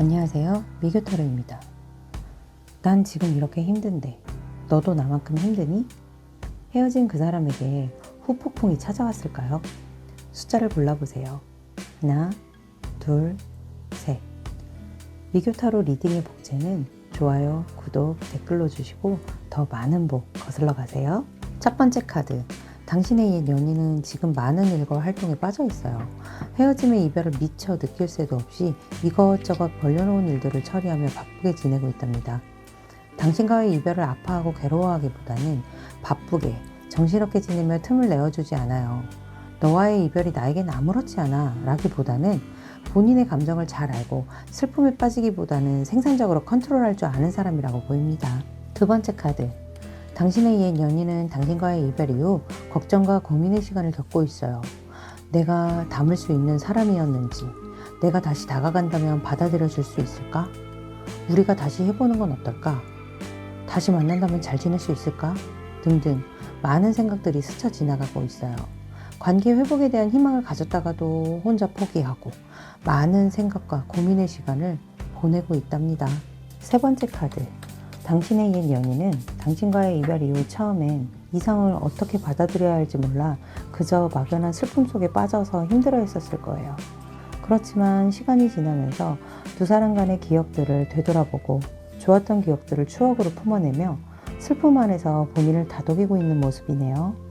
안녕하세요. 미교타로입니다. 난 지금 이렇게 힘든데 너도 나만큼 힘드니? 헤어진 그 사람에게 후폭풍이 찾아왔을까요? 숫자를 골라보세요. 하나, 둘, 셋. 미교타로 리딩의 복제는 좋아요, 구독, 댓글로 주시고 더 많은 복 거슬러 가세요. 첫 번째 카드. 당신의 옛 연인은 지금 많은 일과 활동에 빠져 있어요. 헤어짐의 이별을 미처 느낄 새도 없이 이것저것 벌려놓은 일들을 처리하며 바쁘게 지내고 있답니다. 당신과의 이별을 아파하고 괴로워하기보다는 바쁘게 정신없게 지내며 틈을 내어주지 않아요. 너와의 이별이 나에겐 아무렇지 않아 라기보다는 본인의 감정을 잘 알고 슬픔에 빠지기보다는 생산적으로 컨트롤할 줄 아는 사람이라고 보입니다. 두 번째 카드. 당신의 옛 연인은 당신과의 이별 이후 걱정과 고민의 시간을 겪고 있어요. 내가 담을 수 있는 사람이었는지, 내가 다시 다가간다면 받아들여 줄 수 있을까? 우리가 다시 해보는 건 어떨까? 다시 만난다면 잘 지낼 수 있을까? 등등 많은 생각들이 스쳐 지나가고 있어요. 관계 회복에 대한 희망을 가졌다가도 혼자 포기하고 많은 생각과 고민의 시간을 보내고 있답니다. 세 번째 카드. 당신의 옛 연인은 당신과의 이별 이후 처음엔 이 상을 어떻게 받아들여야 할지 몰라 그저 막연한 슬픔 속에 빠져서 힘들어 했었을 거예요. 그렇지만 시간이 지나면서 두 사람 간의 기억들을 되돌아보고 좋았던 기억들을 추억으로 품어내며 슬픔 안에서 본인을 다독이고 있는 모습이네요.